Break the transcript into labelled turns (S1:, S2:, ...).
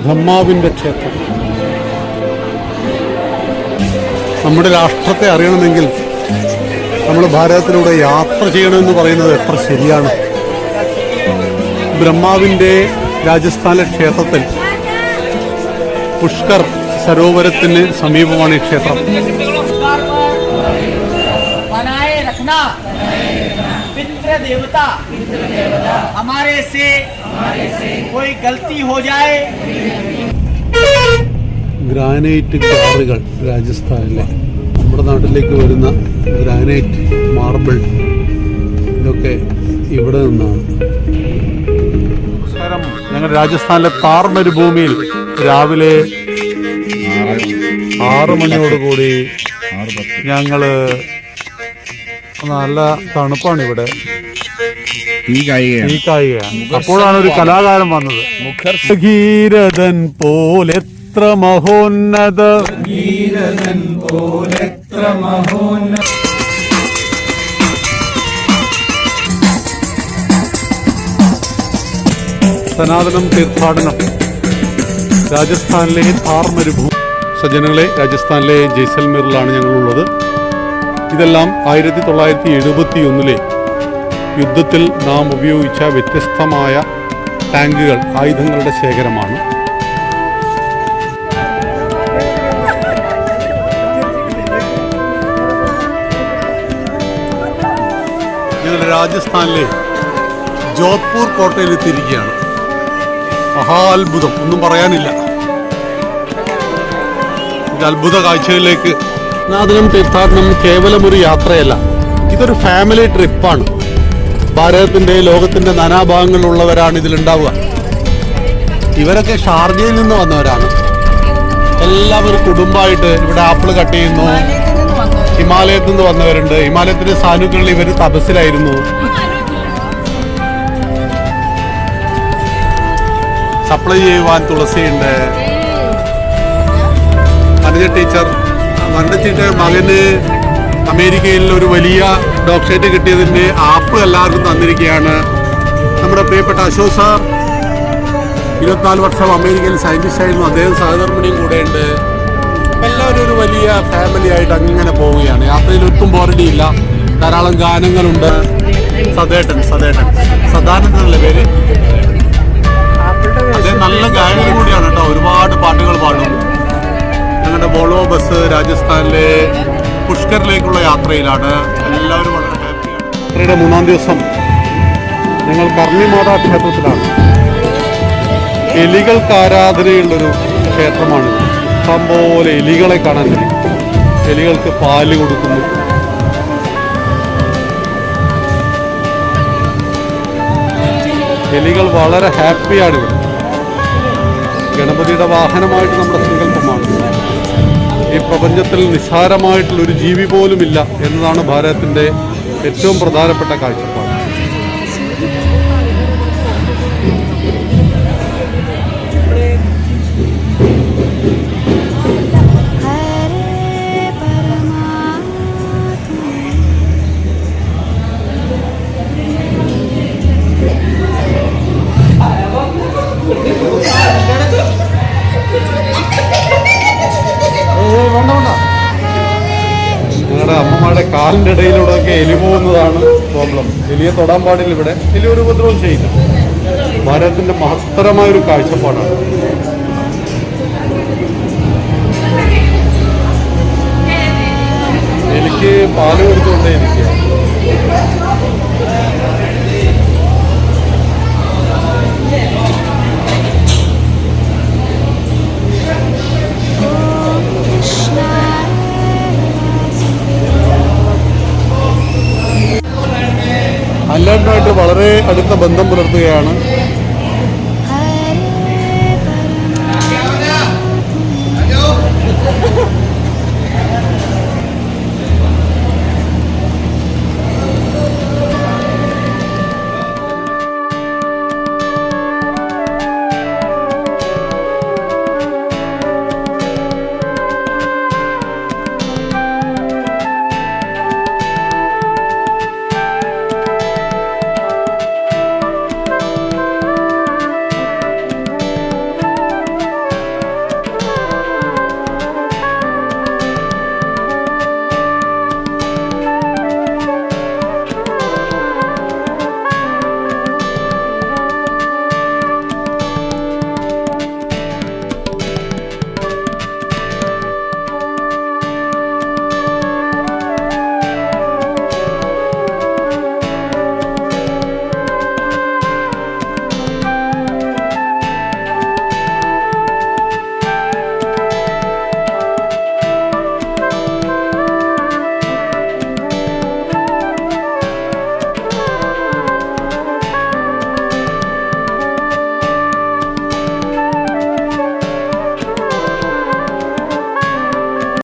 S1: ബ്രഹ്മാവിൻ്റെ ക്ഷേത്രം നമ്മുടെ രാഷ്ട്രത്തെ അറിയണമെങ്കിൽ നമ്മൾ ഭാരതത്തിലൂടെ യാത്ര ചെയ്യണമെന്ന് പറയുന്നത് എത്ര ശരിയാണ് ബ്രഹ്മാവിൻ്റെ രാജസ്ഥാനിലെ ക്ഷേത്രത്തിൽ പുഷ്കർ സരോവരത്തിന് സമീപമാണ് ഈ ക്ഷേത്രം
S2: बनाए रखना पितृ देवता हमारे से कोई गलती हो जाए
S1: ഗ്രാനൈറ്റ് കാറുകൾ രാജസ്ഥാനിലെ നമ്മുടെ നാട്ടിലേക്ക് വരുന്ന ഗ്രാനൈറ്റ് മാർബിൾ ഇതൊക്കെ ഇവിടെ നിന്നാണ്. നമസ്കാരം. ഞങ്ങൾ രാജസ്ഥാനിലെ താർ മരുഭൂമിയിൽ രാവിലെ ആറ് മണിയോടുകൂടി ഞങ്ങൾ നല്ല തണുപ്പാണ് ഇവിടെ.
S3: ഈ കായികയാണ്.
S1: ഈ അപ്പോഴാണ് ഒരു കലാകാരൻ വന്നത്. ഭഗീരഥൻ പോലെത്ര മഹോന്നത. സനാതനം തീർത്ഥാടനം. രാജസ്ഥാനിലെ മരുഭൂമി സജ്ജനങ്ങളെ രാജസ്ഥാനിലെ ജയ്സൽമീറിലാണ് ഞങ്ങളുള്ളത്. ഇതെല്ലാം ആയിരത്തി തൊള്ളായിരത്തി എഴുപത്തി ഒന്നിലെ യുദ്ധത്തിൽ നാം ഉപയോഗിച്ച വ്യത്യസ്തമായ ടാങ്കുകൾ ആയുധങ്ങളുടെ ശേഖരമാണ്. ഞങ്ങൾ രാജസ്ഥാനിലെ ജോധ്പൂർ കോട്ടയിൽ എത്തിയിരിക്കുകയാണ്. മഹാത്ഭുതം ഒന്നും പറയാനില്ല. അത്ഭുത കാഴ്ചകളിലേക്ക് നാദനം തീർത്ഥാടനം കേവലം ഒരു യാത്രയല്ല ഇതൊരു ഫാമിലി ട്രിപ്പാണ് ഭാരതത്തിന്റെ ലോകത്തിന്റെ നാനാഭാഗങ്ങളിലുള്ളവരാണ് ഇതിലുണ്ടാവുക. ഇവരൊക്കെ ഷാർജയിൽ നിന്ന് വന്നവരാണ്. എല്ലാവരും കുടുംബമായിട്ട് ഇവിടെ ആപ്പിൾ കട്ട് ചെയ്യുന്നു. ഹിമാലയത്തിൽ നിന്ന് വന്നവരുണ്ട്. ഹിമാലയത്തിന്റെ സാനുക്കളിൽ ഇവർ തപസ്സിലായിരുന്നു. സപ്ലൈ ചെയ്യുവാൻ തുളസിയുണ്ട്. മനുജ ടീച്ചർ മരണച്ചിട്ട് മകന് അമേരിക്കയിൽ ഒരു വലിയ ഡോക്ടറേറ്റ് കിട്ടിയതിന്റെ ആപ്പ് എല്ലാവർക്കും തന്നിരിക്കുകയാണ്. നമ്മുടെ പ്രിയപ്പെട്ട അശോക് സാർ ഇരുപത്തിനാല് വർഷം അമേരിക്കയിൽ സയന്റിസ്റ്റ് ആയിരുന്നു. അദ്ദേഹം സഹധർമ്മിണിയും ഉണ്ട് എല്ലാവരും ഒരു വലിയ ഫാമിലി ആയിട്ട് അങ്ങനെ പോവുകയാണ്. യാത്രയിൽ ഒട്ടും ബോറടിയില്ല ധാരാളം ഗാനങ്ങളുണ്ട്. സദേട്ടൻ സദേട്ടൻ സദാനന്ദനല്ലേ പേര്? അദ്ദേഹം നല്ല ഗായകനും കൂടിയാണ് കേട്ടോ. ഒരുപാട് പാട്ടുകൾ പാടും. ഞങ്ങളുടെ വോൾവോ ബസ് രാജസ്ഥാനിലെ പുഷ്കറിലേക്കുള്ള യാത്രയിലാണ് എല്ലാവരും വളരെ ഹാപ്പിയാണ് യാത്രയുടെ മൂന്നാം ദിവസം ഞങ്ങൾ കർണിമാതാ ക്ഷേത്രത്തിലാണ്. എലികൾക്ക് ആരാധനയുള്ളൊരു ക്ഷേത്രമാണ്. ഇഷ്ടം പോലെ എലികളെ കാണാൻ കഴിയും. എലികൾക്ക് പാൽ കൊടുക്കുന്നു. എലികൾ വളരെ ഹാപ്പിയാണ് ഇവിടെ. ഗണപതിയുടെ വാഹനമായിട്ട് നമ്മുടെ സങ്കല്പമാണ്. ഈ പ്രപഞ്ചത്തിൽ നിസ്സാരമായിട്ടുള്ള ഒരു ജീവി പോലുമില്ല എന്നതാണ് ഭാരതത്തിന്റെ ഏറ്റവും പ്രധാനപ്പെട്ട കാഴ്ചപ്പാട്. അമ്മമാരുടെ കാലിന്റെ ഇടയിലൂടെയൊക്കെ എലി പോകുന്നതാണ് പ്രോബ്ലം എലിയെ തൊടാൻ പാടില്ല ഇവിടെ. എലി ഒരു ഉപദ്രവം ചെയ്യില്ല ഭാരതത്തിന്റെ മഹത്തരമായ ഒരു കാഴ്ചപ്പാടാണ്. എനിക്ക് പാൽ കൊടുത്തുകൊണ്ടേ ഇരിക്കുക. അല്ലാണ്ടുമായിട്ട് വളരെ അടുത്ത ബന്ധം പുലർത്തുകയാണ്.